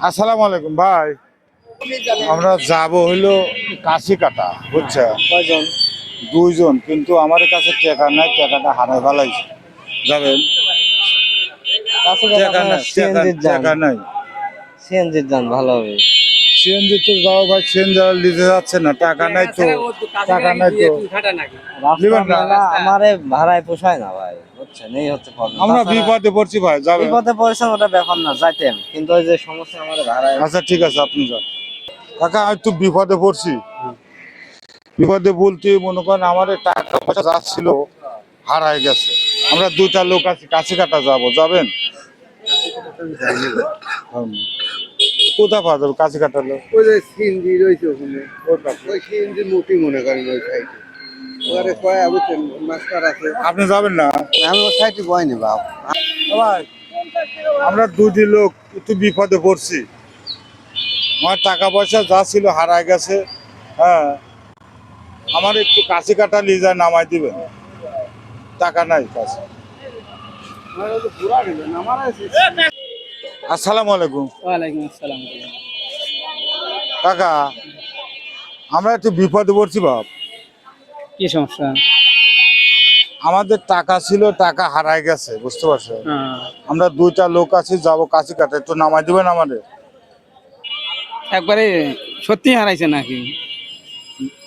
আসসালামু আলাইকুম ভাই। আমরা যাব হইল কাশি কাটা বুঝছে দুইজন কিন্তু আমার কাছে টাকা নাই টাকাটা হারাই ফেলাইছে। যাবেন? টাকা নাই সিএনজির যান। নাই। সিএনজির যান ভালো হবে। সিএনজি তো যাও ভাই সিএনজি নিতে যাচ্ছে না টাকা নাই তো। টাকা নাই তো। আমারে ভাড়ায় পোষায় না ভাই। এই হচ্ছে। আমরা তাছাড়া বিপদে পড়ছি ভাই যাবেন। বিপদে পড়েছেন ওটা ব্যাপার না যাইতেন। কিন্তু ওই যে সমস্যা আমাদের ভাড়ায় আচ্ছা ঠিক আছে আপনি যান। কাকা আমি তো বিপদে পড়ছি। বিপদে বলতে মনে করেন আমার টাকা পয়সা যাচ্ছিল হারাই গেছে। আমরা দুইটা লোক আছি কাছে কাটা যাব যাবেন। কোথায় পাওয়া যাবে কাছে কাটা লোক? ওই যে সিএনজি রয়েছে ওখানে। ওই সিএনজি মুটি মনে করেন ওই সাইডে কয়া বুঝছেন মাস্টার আছে? আপনি যাবেন না? আমি সাইডে বয়নি বাপ। ভাই আমরা দুটি লোক একটু বিপদে পড়ছি। আমার টাকা পয়সা যা ছিল হারায় গেছে হ্যাঁ। আমার একটু কাছে কাটা লিজা নামাই দিবেন। টাকা নাই কাছে। আসসালামু আলাইকুম। ওয়ালাইকুম আসসালাম। কাকা আমরা একটু বিপদে পড়ছি বাপ। কি সমস্যা? আমাদের টাকা ছিল টাকা হারায় গেছে বুঝতে পারছ হ্যাঁ। আমরা দুইটা লোক আছি যাব কাছে কাটা একটু নামাই দিবেন আমাদের? একবারে সত্যি হারাইছে নাকি?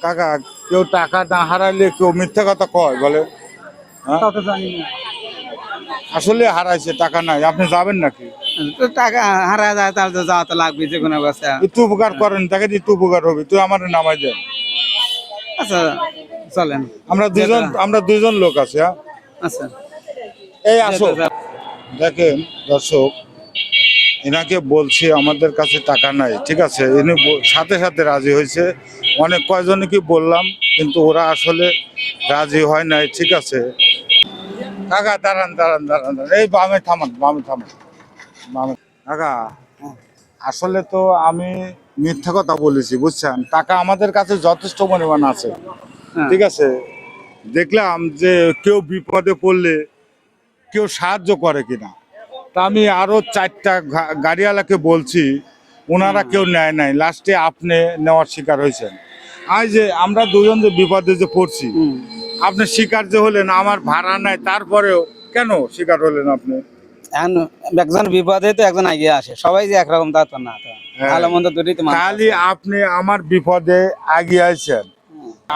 কাকা কেউ টাকা না হারাইলে কেউ মিথ্যা কথা কয় বলে? হ্যাঁ? আসলে হারাইছে টাকা নাই। আপনি যাবেন নাকি? তো টাকা হারা যায় তাহলে তো যাওয়া তো লাগবে যে কোনো অবস্থা। একটু উপকার করেন তাকে একটু উপকার হবে তুই আমার নামাই দেন। আচ্ছা। চলেন। আমরা দুজন আমরা দুজন লোক আছি হ্যাঁ? আচ্ছা। এই আসো। দেখেন দর্শক এনাকে বলছি আমাদের কাছে টাকা নাই ঠিক আছে? ইনি সাথে সাথে রাজি হয়েছে। অনেক কয়জনে কি বললাম কিন্তু ওরা আসলে রাজি হয় নাই ঠিক আছে? কাকা দাঁড়ান দাঁড়ান দাঁড়ান। এই বামে থামান বামে থামান বামে। কাকা আসলে তো আমি মিথ্যা কথা বলেছি বুঝছেন? টাকা আমাদের কাছে যথেষ্ট পরিমাণ আছে। ঠিক আছে? দেখলাম যে কেউ বিপদে পড়লে কেউ সাহায্য করে কিনা। তা আমি আরও চারটা গাড়িওয়ালাকে বলছি ওনারা কেউ নেয় নাই। লাস্টে আপনি নেওয়ার শিকার হয়েছেন। আজ যে আমরা দুজন যে বিপদে যে পড়ছি। আপনি শিকার যে হলেন আমার ভাড়া নাই তারপরেও কেন শিকার হলেন আপনি? একজন বিপদে তো একজন এগিয়ে আসে। সবাই যে একরকম তা তো না। তো হ্যাঁ। ভালো মন্দ মানুষ খালি আপনি আমার বিপদে আগিয়ে আছেন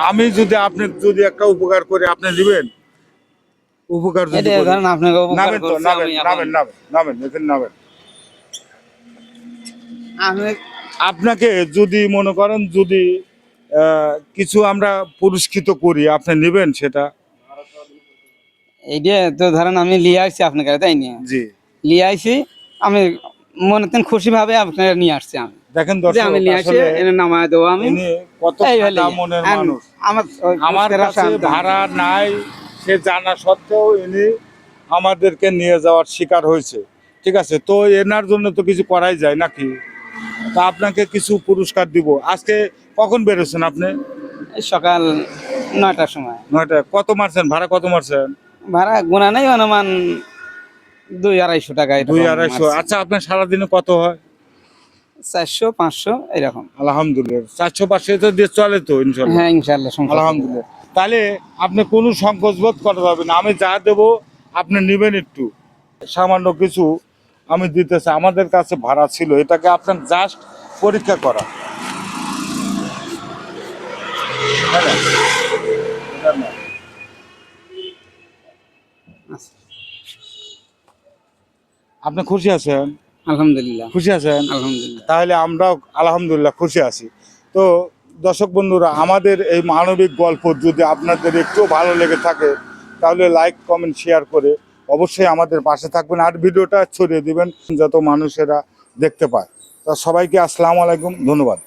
আমি যদি আপনি যদি একটা উপকার করে আপনি দিবেন? উপকার যদি এটা করি- ধরেন আপনাকে উপকার নামেন তো নামেন নামেন নামেন নামেন নামেন। আমি আপনাকে যদি মনে করেন যদি কিছু আমরা পুরস্কৃত করি আপনি নেবেন সেটা? এইটা তো ধরেন আমি লিয়ে আসছি আপনার কাছে তাই নিয়ে জি। লিয়ে আসছি আমি মনে খুশি ভাবে আপনার নিয়ে আসছি আমি। দেখেন দর্শক আমি নিয়ে আসি এনে নামায় দেবো আমি। কত মনের মানুষ। আমার আমার কাছে ভাড়া নাই সে জানা সত্ত্বেও ইনি আমাদেরকে নিয়ে যাওয়ার শিকার হয়েছে। ঠিক আছে তো এনার জন্য তো কিছু করাই যায় নাকি? তা আপনাকে কিছু পুরস্কার দিব। আজকে কখন বেরোছেন আপনি? সকাল নয়টার সময়। নয়টা কত মারছেন? ভাড়া কত মারছেন? ভাড়া গোনা নেই অনুমান দুই আড়াইশো টাকা এরকম দুই আড়াইশো। আচ্ছা আপনার সারাদিনে কত হয়? চারশো পাঁচশো এরকম। আলহামদুলিল্লাহ। চারশো পাঁচশো তো দিয়ে চলে তো ইনশাল্লাহ। হ্যাঁ ইনশাল্লাহ আলহামদুলিল্লাহ। তাহলে আপনি কোনো সংকোচ বোধ করা যাবে না। আমি যা দেবো আপনি নেবেন একটু। সামান্য কিছু আমি দিতেছি। আমাদের কাছে ভাড়া ছিল। এটাকে আপনার জাস্ট পরীক্ষা করা। আপনি খুশি আছেন? আলহামদুলিল্লাহ। খুশি আছেন? আলহামদুলিল্লাহ। তাহলে আমরাও আলহামদুলিল্লাহ খুশি আছি। তো দর্শক বন্ধুরা আমাদের এই মানবিক গল্প যদি আপনাদের একটু ভালো লেগে থাকে তাহলে লাইক কমেন্ট শেয়ার করে অবশ্যই আমাদের পাশে থাকবেন আর ভিডিওটা ছড়িয়ে দিবেন যত মানুষেরা দেখতে পায়। তা সবাইকে আসসালামু আলাইকুম ধন্যবাদ।